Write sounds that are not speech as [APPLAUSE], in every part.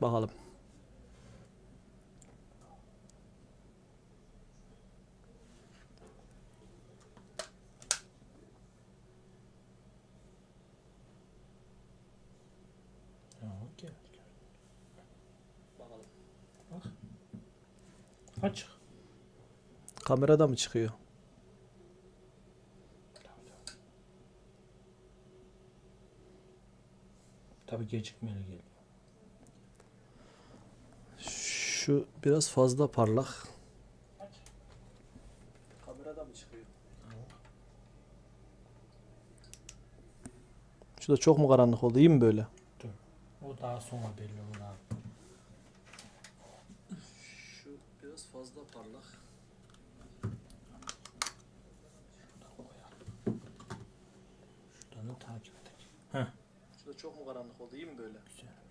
Bakalım. Gel, gel. Açık. Kamerada mı çıkıyor? Tabii gecikmeli geliyor. Şu biraz fazla parlak. Kamerada mı çıkıyor? Şu da çok mu karanlık oldu? İyi mi böyle? Dur. O daha sonra belli olur abi. Şu biraz fazla parlak. Şuradan da takip edecek. Heh. Şu da çok mu karanlık oldu? İyi mi böyle? Güzel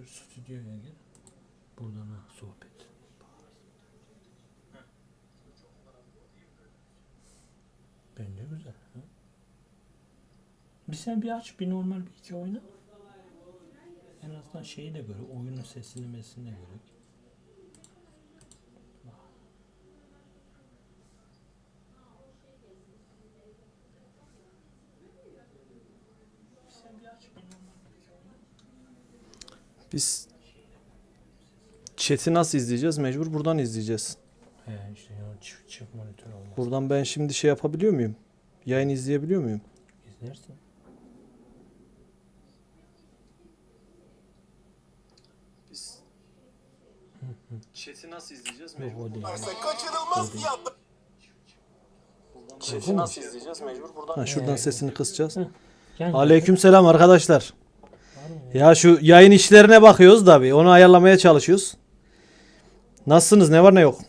Şu stüdyoya gel. Buradan ha sohbet. Bence güzel. Ha? Bir sen bir aç bir normal bir iki oyna. En azından şeyi de göre oyunun sesini mesini de göre. Sen bir aç bir normal bir iki oyna. Biz chat'i nasıl izleyeceğiz? Mecbur buradan izleyeceğiz. He işte ya çift, çift monitör olmaz. Buradan ben şimdi şey yapabiliyor muyum? Yayın izleyebiliyor muyum? İzlersin. Biz chat'i nasıl izleyeceğiz? O değil. Kaçırılmaz. Chat'i nasıl izleyeceğiz? Mecbur buradan. Ha, şuradan sesini kısacağız. Aleykümselam arkadaşlar. Ya şu yayın işlerine bakıyoruz da bir. Onu ayarlamaya çalışıyoruz. Nasılsınız? Ne var ne yok?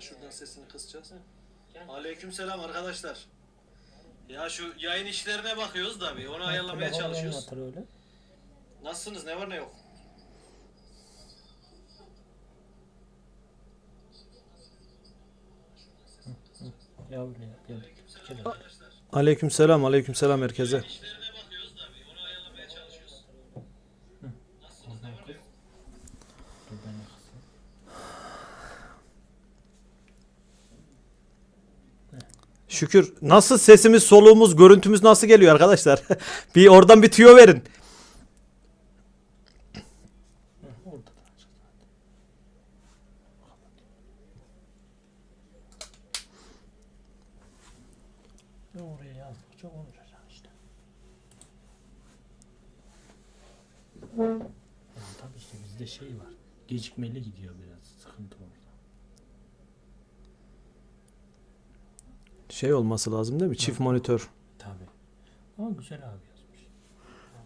Şuradan sesini kısacağız. Aleykümselam arkadaşlar. Ya şu yayın işlerine bakıyoruz da bir. Onu ayarlamaya çalışıyoruz. Nasılsınız? Ne var ne yok? Ya Gel. Gel. Aleykümselam, aleykümselam herkese. Şükür. Nasıl sesimiz, soluğumuz, görüntümüz nasıl geliyor arkadaşlar? [LAUGHS] bir oradan bir tüyo verin. Hı, Orada da açık zaten. Ya oraya yazdıkça konuşacaksın işte. Yani tabii işte bizde şey var. Gecikmeli gidiyor biraz. Sıkıntı orada. Şey olması lazım değil mi? Çift monitör. Tabii. Ama güzel abi yazmış.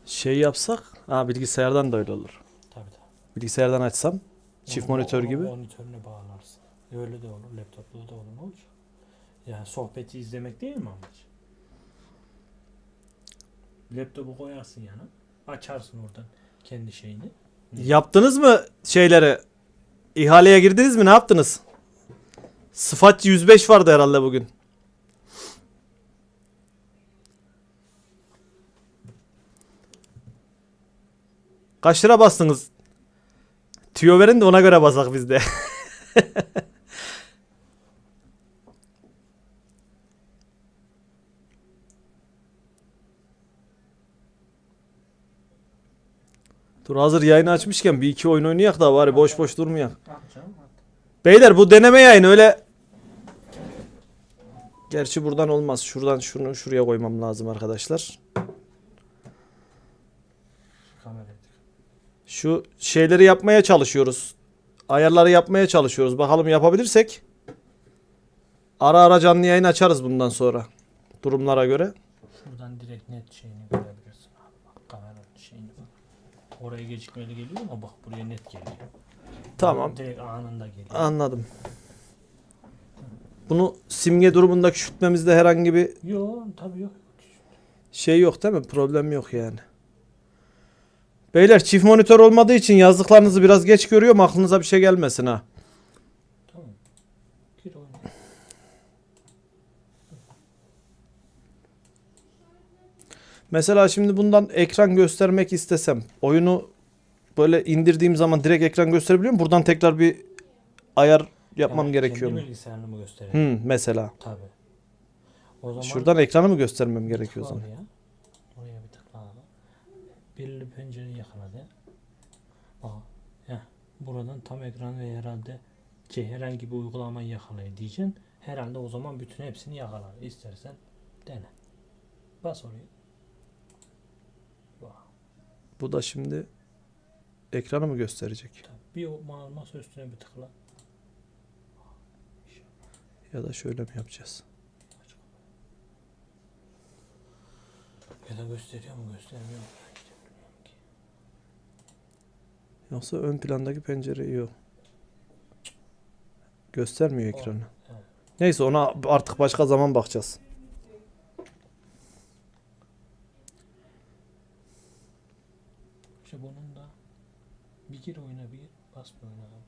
Şey yapsak, ha bilgisayardan da öyle olur. Tabii tabii. Bilgisayardan açsam çift Onu- monitör onu gibi. Monitörüne bağlarsın. Öyle de olur. Laptopla da olur. Ne olacak? Yani sohbeti izlemek değil mi amaç? Laptopu koyarsın yana. Açarsın oradan kendi şeyini. Yaptınız mı şeyleri? İhaleye girdiniz mi? Ne yaptınız? Sıfat 105 vardı herhalde bugün. Kaç lira bastınız? Tüyo verin de ona göre basak biz de. [LAUGHS] Dur hazır yayını açmışken bir iki oyun oynayak da bari boş boş durmayak. Beyler bu deneme yayını öyle Gerçi buradan olmaz. Şuradan şunu şuraya koymam lazım arkadaşlar. Şu şeyleri yapmaya çalışıyoruz. Ayarları yapmaya çalışıyoruz. Bakalım yapabilirsek. Ara ara canlı yayın açarız bundan sonra. Durumlara göre. Şuradan direkt net şeyini görebilirsin abi. Bak kameranın şeyini bak. Oraya gecikmeli geliyor ama bak buraya net geliyor. Tamam. Direkt anında geliyor. Anladım. Bunu simge durumunda küçültmemizde herhangi bir Yok tabii yok. şey yok değil mi? Problem yok yani. Beyler çift monitör olmadığı için yazdıklarınızı biraz geç görüyorum. Aklınıza bir şey gelmesin ha. Tamam. Gir oyna. Mesela şimdi bundan ekran göstermek istesem oyunu böyle indirdiğim zaman direkt ekran gösterebiliyor muyum? Buradan tekrar bir ayar yapmam Yani gerekiyor kendi mu? bilgisayarını mı göstereyim? Hmm, mesela. Tabii. O zaman Şuradan ekranı mı göstermem gerekiyor o zaman? oraya. Oraya bir tıkla. Belirli pencereyi yakaladı. Aa, heh, buradan tam ekran ve herhalde ki herhangi bir uygulamayı yakalayın diyeceksin. Herhalde o zaman bütün hepsini yakalar. İstersen dene. Bas oraya. Bu da şimdi ekranı mı gösterecek? Bir o ma- masa üstüne bir tıkla. Ya da şöyle mi yapacağız? Ya da gösteriyor mu göstermiyor mu? Yoksa ön plandaki pencereyi yok. Göstermiyor ekranı. Neyse ona artık başka zaman bakacağız. İşte bunun da bir gir oyna bir gir bas bir oyna abi.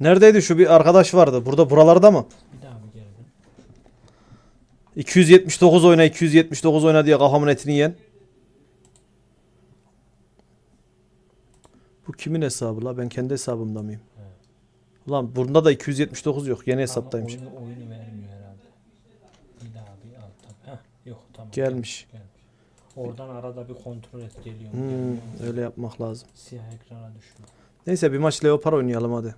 Neredeydi şu bir arkadaş vardı. Burada buralarda mı? Bir daha bir geldin. 279 oyna 279 oyna diye kafamın etini yiyen. Bu kimin hesabı la? Ben kendi hesabımda mıyım? Evet. Ulan bunda da 279 yok. Yeni hesaptaymış. Ama oyunu, oyunu vermiyor herhalde. Bir daha bir al tabii. Heh, yok tamam. Gelmiş. gelmiş. Oradan arada bir kontrol et geliyor mu? Hmm, mu? öyle yapmak lazım. Siyah ekrana düşüyor. Neyse bir maç Leopar oynayalım hadi.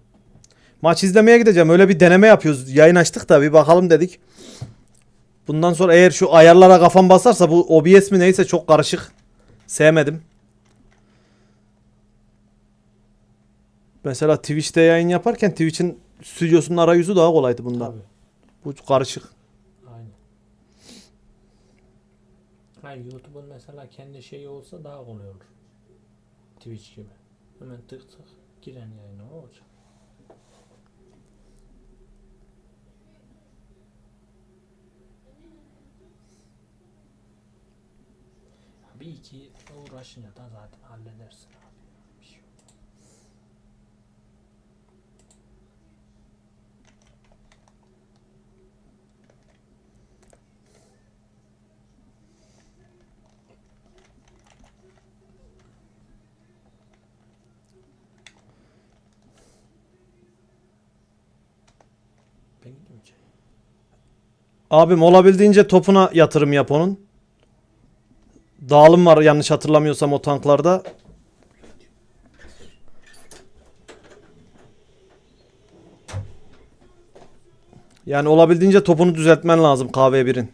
Maç izlemeye gideceğim. Öyle bir deneme yapıyoruz. Yayın açtık da bir bakalım dedik. Bundan sonra eğer şu ayarlara kafam basarsa bu OBS mi neyse çok karışık. Sevmedim. Mesela Twitch'te yayın yaparken Twitch'in stüdyosunun arayüzü daha kolaydı bundan. Tabii. Bu karışık. Hayır YouTube'un mesela kendi şeyi olsa daha kolay olur. Twitch gibi. Hemen tık tık giren yayına olacak. Bir iki uğraşınca da zaten halledersin abi. Abim olabildiğince topuna yatırım yap onun. Dağılım var yanlış hatırlamıyorsam o tanklarda. Yani olabildiğince topunu düzeltmen lazım KV1'in.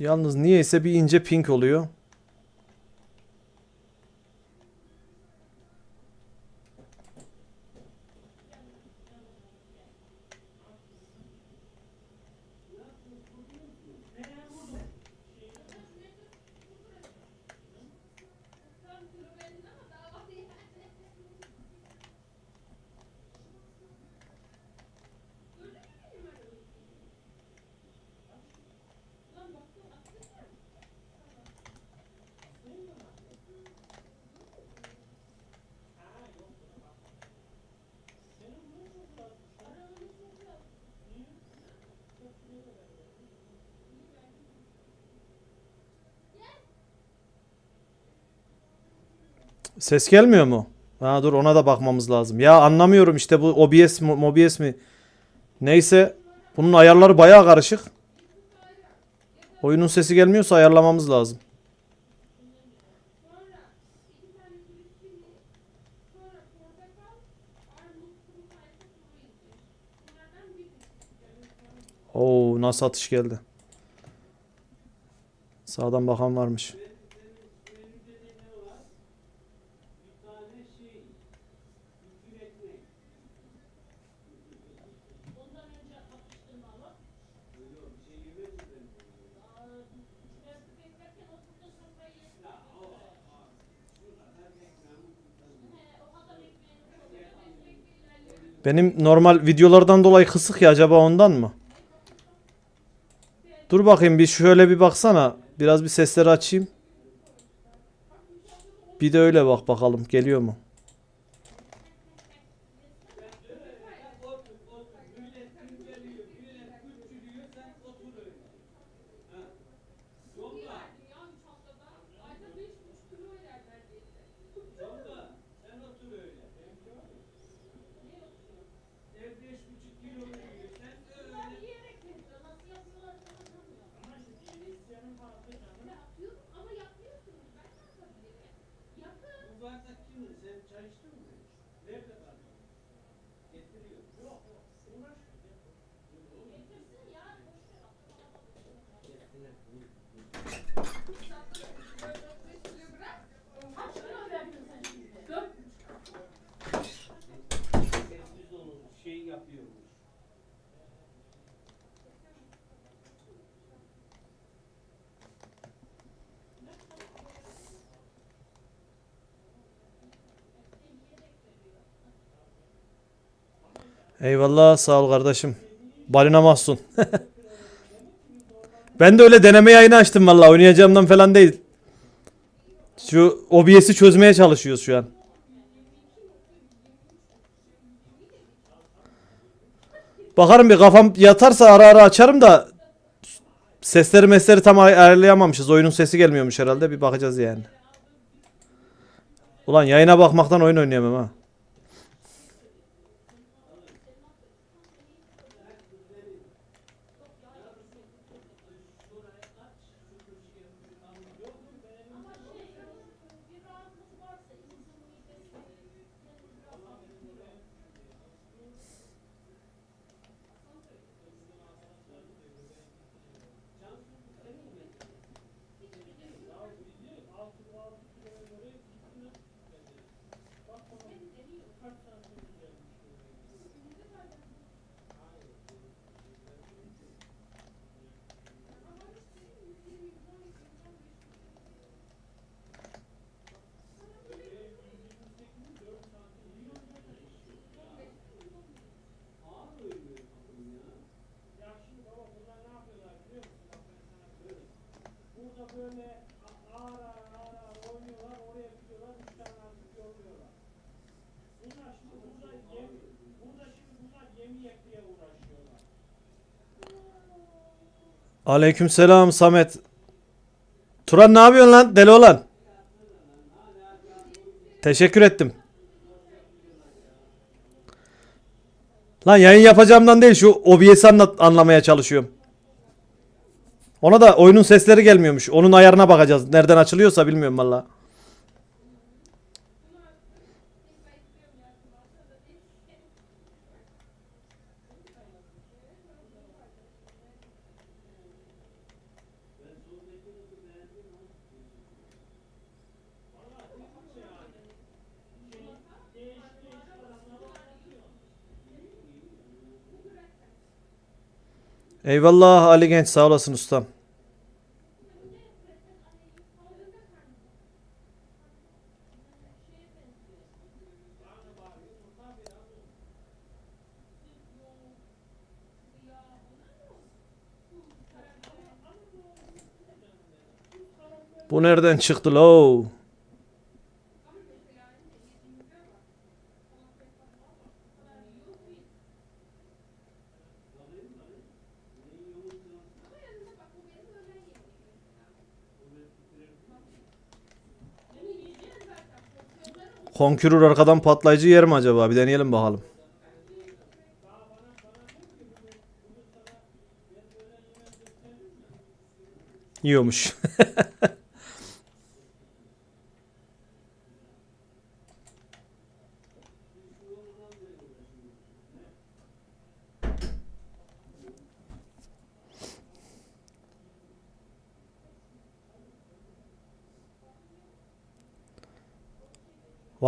Yalnız niyeyse bir ince pink oluyor. Ses gelmiyor mu? Ha dur ona da bakmamız lazım. Ya anlamıyorum işte bu OBS mi, MOBS mi? Neyse bunun ayarları bayağı karışık. Oyunun sesi gelmiyorsa ayarlamamız lazım. Oo nasıl atış geldi. Sağdan bakan varmış. Benim normal videolardan dolayı kısık ya acaba ondan mı? Dur bakayım bir şöyle bir baksana. Biraz bir sesleri açayım. Bir de öyle bak bakalım geliyor mu? şey yapıyormuş. Eyvallah sağ ol kardeşim. Balina mahzun. [LAUGHS] ben de öyle deneme yayını açtım valla oynayacağımdan falan değil. Şu OBS'i çözmeye çalışıyoruz şu an. Bakarım bir kafam yatarsa ara ara açarım da sesleri mesleri tam ay- ayarlayamamışız. Oyunun sesi gelmiyormuş herhalde. Bir bakacağız yani. Ulan yayına bakmaktan oyun oynayamam ha. Aleykümselam Samet. Turan ne yapıyorsun lan deli olan? Teşekkür ettim. Lan yayın yapacağımdan değil şu OBS'i anlat, anlamaya çalışıyorum. Ona da oyunun sesleri gelmiyormuş. Onun ayarına bakacağız. Nereden açılıyorsa bilmiyorum valla. Eyvallah Ali Genç sağ olasın ustam. Bu nereden çıktı lo? Konkürür arkadan patlayıcı yer mi acaba? Bir deneyelim bakalım. Yiyormuş. [LAUGHS]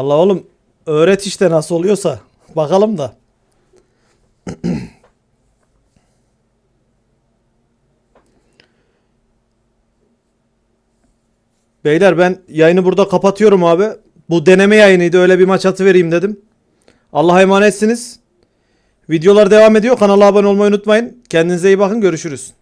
Vallahi oğlum öğret işte nasıl oluyorsa. Bakalım da. [CLEARS THROAT] Beyler ben yayını burada kapatıyorum abi. Bu deneme yayınıydı. Öyle bir maç atı vereyim dedim. Allah'a emanetsiniz. Videolar devam ediyor. Kanala abone olmayı unutmayın. Kendinize iyi bakın. Görüşürüz.